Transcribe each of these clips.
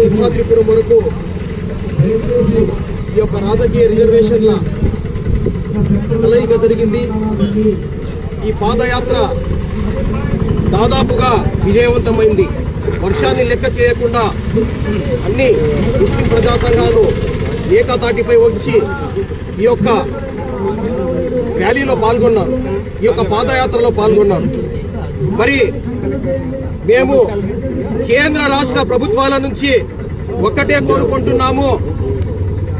సింహాద్రిపురం వరకు ఈ యొక్క రాజకీయ రిజర్వేషన్ల కలయిక జరిగింది. ఈ పాదయాత్ర దాదాపుగా విజయవంతమైంది. వర్షాన్ని లెక్క చేయకుండా అన్ని ముస్లిం ప్రజా సంఘాలు ఏకతాటిపై వచ్చి ఈ యొక్క ర్యాలీలో పాల్గొన్నారు. ఈ యొక్క పాదయాత్రలో పాల్గొన్నారు. మరి మేము కేంద్ర రాష్ట్ర ప్రభుత్వాల నుంచి ఒక్కటే కోరుకుంటున్నాము.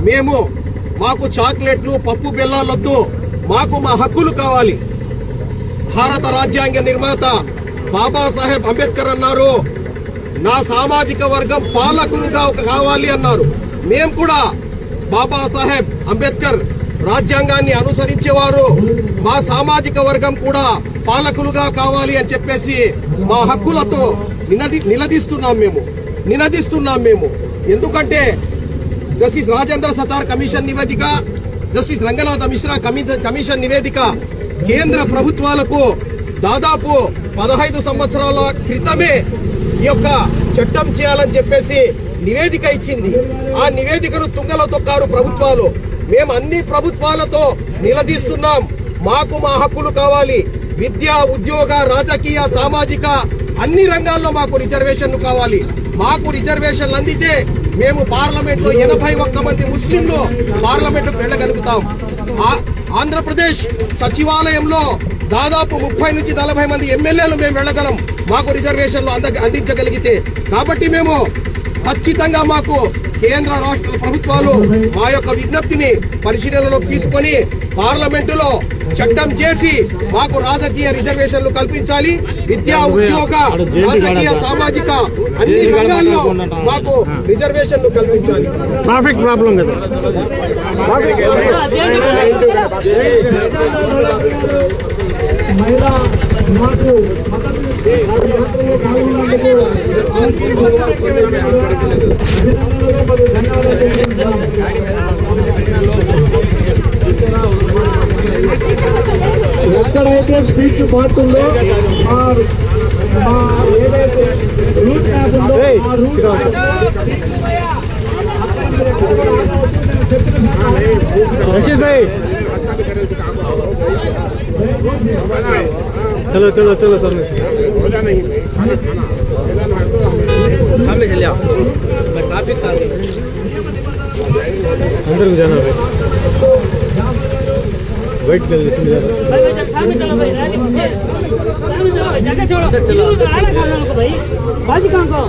మేము మాకు చాక్లెట్లు పప్పు బెల్లాలొద్దు. మాకు మా హక్కులు కావాలి. భారత రాజ్యాంగ నిర్మాత బాబాసాహెబ్ అంబేద్కర్ అన్నారు. నా సామాజిక వర్గం పాలకులుగా కావాలి అన్నారు. మేము కూడా బాబాసాహెబ్ అంబేద్కర్ రాజ్యాంగాన్ని అనుసరించేవారు. మా సామాజిక వర్గం కూడా పాలకులుగా కావాలి అని చెప్పేసి మా హక్కులతో నినది నిలదీస్తున్నాం మేము. నినదిస్తున్నాం మేము. ఎందుకంటే జస్టిస్ రాజేంద్ర సతార్ కమిషన్ నివేదిక జస్టిస్ రంగనాథ మిశ్రా కమి- కమిషన్ నివేదిక కేంద్ర ప్రభుత్వాలకు దాదాపు పదహైదు సంవత్సరాల క్రితమే ఈ యొక్క చట్టం చేయాలని చెప్పేసి నివేదిక ఇచ్చింది. ఆ నివేదికను తుంగలో తొక్కారు ప్రభుత్వాలు. మేము అన్ని ప్రభుత్వాలతో నిలదీస్తున్నాం. మాకు మా హక్కులు కావాలి. విద్య ఉద్యోగ రాజకీయ సామాజిక అన్ని రంగాల్లో మాకు రిజర్వేషన్లు కావాలి. మాకు రిజర్వేషన్లు అందితే మేము పార్లమెంట్లో ఎనభై ఒక్క మంది ముస్లింలు పార్లమెంట్ వెళ్ళగలుగుతాం. ఆ- ఆంధ్రప్రదేశ్ సచివాలయంలో దాదాపు ముప్పై నుంచి నలభై మంది ఎమ్మెల్యేలు మేము వెళ్ళగలం. మాకు రిజర్వేషన్లు అంద అందించగలిగితే. కాబట్టి మేము ఖచ్చితంగా మాకు కేంద్ర రాష్ట్ర ప్రభుత్వాలు మా యొక్క విజ్ఞప్తిని పరిశీలనలోకి తీసుకొని పార్లమెంటులో చట్టం చేసి మాకు రాజకీయ రిజర్వేషన్లు కల్పించాలి. విద్యా ఉద్యోగ రాజకీయ సామాజిక అన్ని రంగాల్లో మాకు రిజర్వేషన్లు కల్పించాలి. ట్రాఫిక్ ప్రాబ్లం కదా. మహిళా మాకు ఎక్కడైతే స్పీచ్ బాగుందో ఏదైతే రూట్ మ్యాప్ ఉందో ఆ రూట్ రషీద్ భాయ్. चलो चलो चलो चलो। सामने चले आओ। अंदर को जाना भाई। वेट कर ले सामने चलो भाई सामने चलो जगह छोड़ो। चलो, भाई। बाजी कहाँ को?